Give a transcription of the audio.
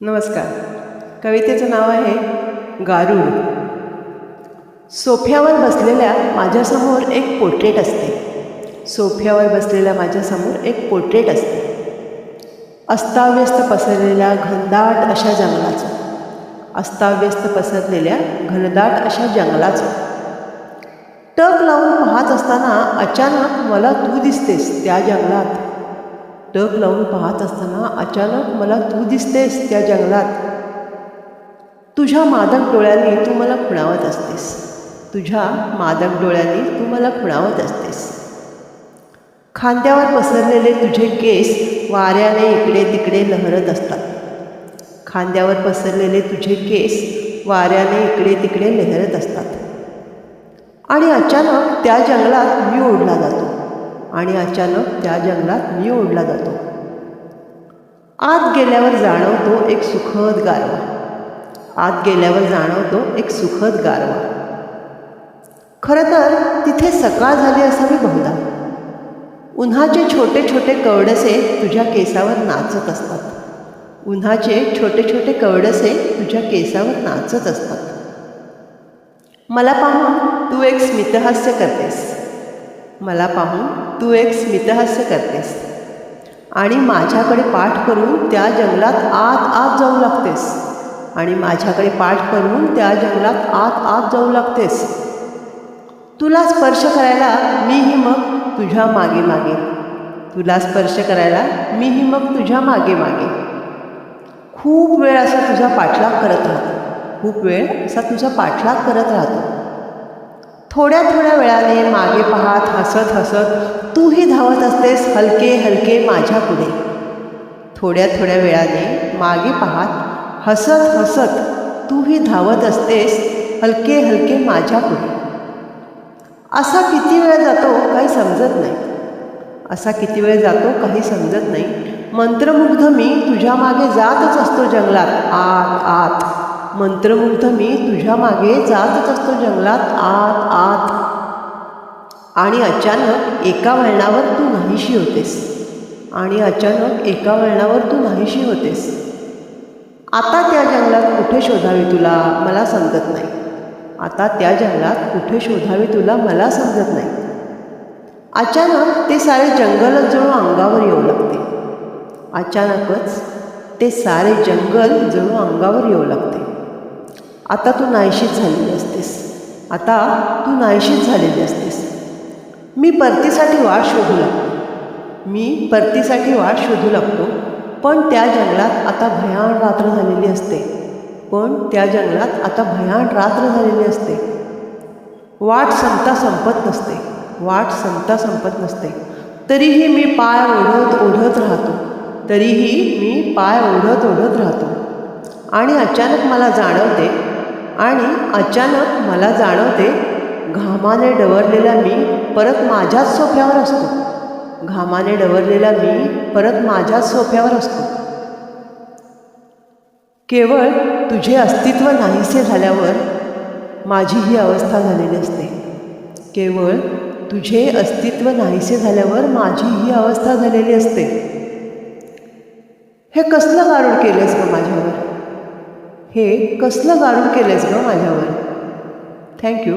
नमस्कार. कवितेचं नाव आहे गारुड सोफ्यावर बसलेल्या माझ्यासमोर एक पोर्ट्रेट असते. सोफ्यावर बसलेल्या माझ्यासमोर एक पोर्ट्रेट असते. अस्ताव्यस्त पसरलेल्या घनदाट अशा जंगलाचं. अस्ताव्यस्त पसरलेल्या घनदाट अशा जंगलाचं. टक लावून पाहत असताना अचानक मला तू दिसतेस त्या जंगलात. टक लावून पाहत असताना अचानक मला तू दिसतेस त्या जंगलात. तुझ्या मादक डोळ्यांनी तू मला खुणावत असतेस. तुझ्या मादक डोळ्यांनी तू मला खुणावत असतेस. खांद्यावर पसरलेले तुझे केस वाऱ्याने इकडे तिकडे लहरत असतात. खांद्यावर पसरलेले तुझे केस वाऱ्याने इकडे तिकडे लहरत असतात. आणि अचानक त्या जंगलात मी ओढला जातो. आणि अचानक त्या जंगलात मी ओढला जातो. आत गेल्यावर जाणवतो एक सुखद गारवा. आत गेल्यावर जाणवतो एक सुखद गारवा. खरं तर तिथे सकाळ झाली असावी बहुधा. उन्हाचे छोटे छोटे कवडसे तुझ्या केसावर नाचत असतात. उन्हाचे छोटे छोटे कवडसे तुझ्या केसावर नाचत असतात. मला पाहून तू एक स्मितहास्य करतेस. मला पाहून तू एक स्मितहास्य करतेस. आणि माझ्याकडे पाठ करून त्या जंगलात आत आत जाऊ लागतेस. आणि माझ्याकडे पाठ करून त्या जंगलात आत आत जाऊ लागतेस. तुला स्पर्श करायला मीही मग तुझ्या मागे मागे. तुला स्पर्श करायला मीही मग तुझ्या मागे मागे. खूप वेळ असा तुझा पाठलाग करत राहतो. खूप वेळ असा तुझा पाठलाग करत राहतो. थोड्या थोड्या वेळाने मागे पाहत हसत हसत तूही धावत असतेस हलके हलके माझ्या पुढे. थोड्या थोड्या वेळाने मागे पाहत हसत हसत तूही धावत असतेस हलके हलके माझ्या पुढे. असा किती वेळ जातो काही समजत नाही. असा किती वेळ जातो काही समजत नाही. मंत्रमुग्ध मी तुझ्या मागे जातच असतो जंगलात. आत आत. मंत्रमुग्ध मी तुझ्या मागे जातच असतो जंगलात आत आत. आणि अचानक एका वळणावर तू नाहीशी होतेस. आणि अचानक एका वळणावर तू नाहीशी होतेस. आता त्या जंगलात कुठे शोधावी तुला मला समजत नाही. आता त्या जंगलात कुठे शोधावी तुला मला समजत नाही. अचानक ते सारे जंगलच जणू अंगावर येऊ लागते. अचानकच ते सारे जंगल जणू अंगावर येऊ लागते. आता तू नाहीशीच झालेली असतेस. आता तू नाहीशीच झालेली असतेस. मी परतीसाठी वाट शोधू लागतो. मी परतीसाठी वाट शोधू लागतो. पण त्या जंगलात आता भयान रात्र झालेली असते. पण त्या जंगलात आता भयान रात्र झालेली असते. वाट संपता संपत नसते. वाट संपता संपत नसते. तरीही मी पाय ओढत ओढत राहतो. तरीही मी पाय ओढत ओढत राहतो. आणि अचानक मला जाणवते आणि अचानक मला जाणवते घामाने डवरलेला मी परत माझ्याच सोफ्यावर असतो. घामाने डवरलेला मी परत माझ्याच सोफ्यावर असतो. केवळ तुझे अस्तित्व नाहीसे झाल्यावर माझी ही अवस्था झालेली असते. केवळ तुझे अस्तित्व नाहीसे झाल्यावर माझी ही अवस्था झालेली असते. हे कसलं गारुड केलेस का माझ्यावर? हे कसलं गारुड केलंयस गं माझ्यावर? थँक्यू